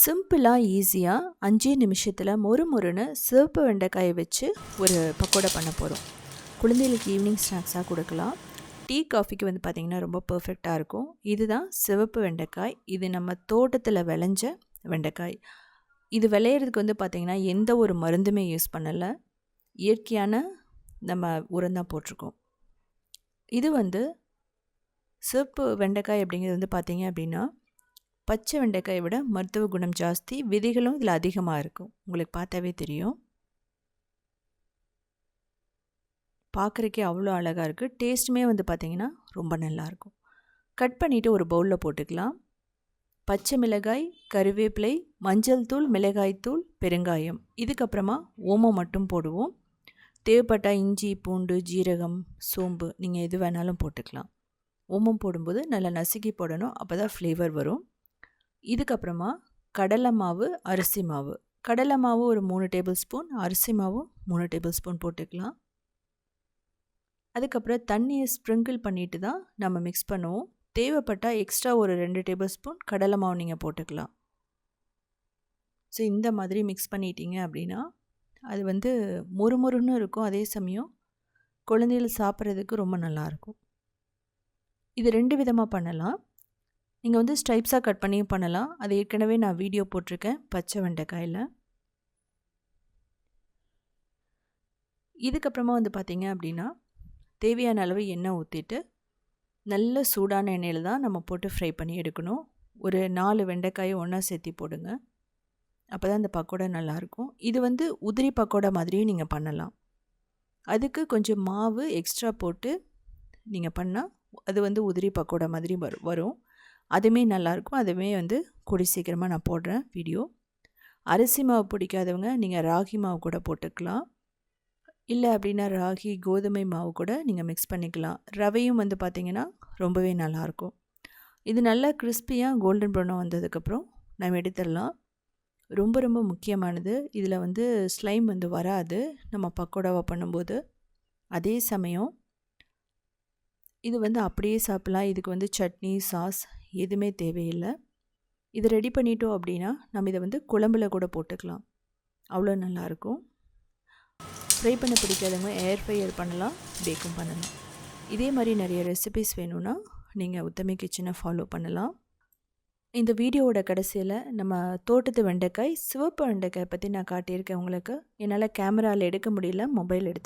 சிம்பிளாக ஈஸியாக அஞ்சே நிமிஷத்தில் மொறு மொறுன்னு சிவப்பு வெண்டைக்காயை வச்சு ஒரு பக்கோடா பண்ண போகிறோம் குழந்தைகளுக்கு ஈவினிங் ஸ்நாக்ஸாக கொடுக்கலாம். டீ காஃபிக்கு வந்து பார்த்திங்கன்னா ரொம்ப பர்ஃபெக்டாக இருக்கும். இதுதான் சிவப்பு வெண்டைக்காய். இது நம்ம தோட்டத்தில் விளைஞ்ச வெண்டைக்காய். இது விளையிறதுக்கு வந்து பார்த்திங்கன்னா எந்த ஒரு மருந்துமே யூஸ் பண்ணலை. இயற்கையான நம்ம உரந்தான் போட்டிருக்கோம். இது வந்து சிவப்பு வெண்டைக்காய் அப்படிங்கிறது வந்து பார்த்திங்க அப்படின்னா பச்சை வெண்டைக்காயை விட மருத்துவ குணம் ஜாஸ்தி விதைகளும் இதில் அதிகமாக இருக்கும். உங்களுக்கு பார்த்தாவே தெரியும். பார்க்குறக்கே அவ்வளோ அழகாக இருக்குது டேஸ்ட்டுமே வந்து பார்த்திங்கன்னா ரொம்ப நல்லாயிருக்கும் கட் பண்ணிவிட்டு ஒரு பவுலில் போட்டுக்கலாம். பச்சை மிளகாய் கருவேப்பிலை மஞ்சள் தூள் மிளகாய் தூள் பெருங்காயம். இதுக்கப்புறமா ஓமம் மட்டும் போடுவோம். தேவைப்பட்டால் இஞ்சி பூண்டு ஜீரகம் சோம்பு நீங்கள் எது வேணாலும் போட்டுக்கலாம். ஓமம் போடும்போது நல்லா நசுக்கி போடணும். அப்போ தான் ஃப்ளேவர் வரும். இதுக்கப்புறமா கடலை மாவு அரிசி மாவு. கடலை மாவு ஒரு மூணு டேபிள் ஸ்பூன் அரிசி மாவும் மூணு டேபிள் ஸ்பூன் போட்டுக்கலாம். அதுக்கப்புறம் தண்ணியை ஸ்ப்ரிங்கிள் பண்ணிட்டு தான் நம்ம மிக்ஸ் பண்ணுவோம். தேவைப்பட்டால் எக்ஸ்ட்ரா ஒரு ரெண்டு டேபிள் ஸ்பூன் கடலை மாவு நீங்கள் போட்டுக்கலாம். ஸோ இந்த மாதிரி மிக்ஸ் பண்ணிட்டீங்க அப்படின்னா அது வந்து மொறுமொறுன்னு இருக்கும். அதே சமயம் குழந்தைகள் சாப்பிட்றதுக்கு ரொம்ப நல்லாயிருக்கும் இது ரெண்டு விதமாக பண்ணலாம். நீங்கள் வந்து ஸ்ட்ரைப்ஸாக கட் பண்ணியும் பண்ணலாம். அது ஏற்கனவே நான் வீடியோ போட்டிருக்கேன். பச்சை வெண்டைக்காயில். இதுக்கப்புறமா வந்து பார்த்திங்க அப்படின்னா தேவையான அளவு எண்ணெய் ஊற்றிட்டு நல்ல சூடான எண்ணெயில் தான் நம்ம போட்டு ஃப்ரை பண்ணி எடுக்கணும். ஒரு நாலு வெண்டைக்காயை ஒன்றா சேர்த்தி போடுங்க. அப்போ தான் அந்த பக்கோடா நல்லாயிருக்கும். இது வந்து உதிரி பக்கோடா மாதிரியும் நீங்கள் பண்ணலாம். அதுக்கு கொஞ்சம் மாவு எக்ஸ்ட்ரா போட்டு நீங்கள் பண்ணால் அது வந்து உதிரி பக்கோடா மாதிரி வரும். அதுவுமே நல்லாயிருக்கும். அதுவுமே வந்து கூடி சீக்கிரமாக நான் போடுறேன் வீடியோ. அரிசி மாவு பிடிக்காதவங்க நீங்கள் ராகி மாவு கூட போட்டுக்கலாம். இல்லை அப்படின்னா ராகி கோதுமை மாவு கூட நீங்கள் மிக்ஸ் பண்ணிக்கலாம். ரவையும் வந்து பார்த்திங்கன்னா ரொம்பவே நல்லாயிருக்கும். இது நல்லா கிறிஸ்பியாக கோல்டன் ப்ரௌனாக வந்ததுக்கப்புறம் நம்ம எடுத்துடலாம். ரொம்ப ரொம்ப முக்கியமானது. இதில் வந்து ஸ்லைம் வந்து வராது. நம்ம பக்கோடாவாக பண்ணும்போது அதே சமயம் இது வந்து அப்படியே சாப்பிட்லாம். இதுக்கு வந்து சட்னி சாஸ் எதுவுமே தேவையில்லை. இதை ரெடி பண்ணிட்டோம் அப்படின்னா நம்ம இதை வந்து குழம்புல கூட போட்டுக்கலாம். அவ்வளோ நல்லாயிருக்கும். ஃப்ரை பண்ண பிடிக்காதவங்க ஏர் ஃப்ரையர் பண்ணலாம் பேக்கும் பண்ணலாம். இதே மாதிரி நிறைய ரெசிபிஸ் வேணும்னா நீங்கள் உத்தமி கிச்சனை ஃபாலோ பண்ணலாம். இந்த வீடியோவோட கடைசியில் நம்ம தோட்டத்து வெண்டைக்காய் சிவப்பு வெண்டைக்காய் பற்றி நான் காட்டியிருக்கேன் உங்களுக்கு. என்னால் கேமராவில் எடுக்க முடியல மொபைல் எடுத்து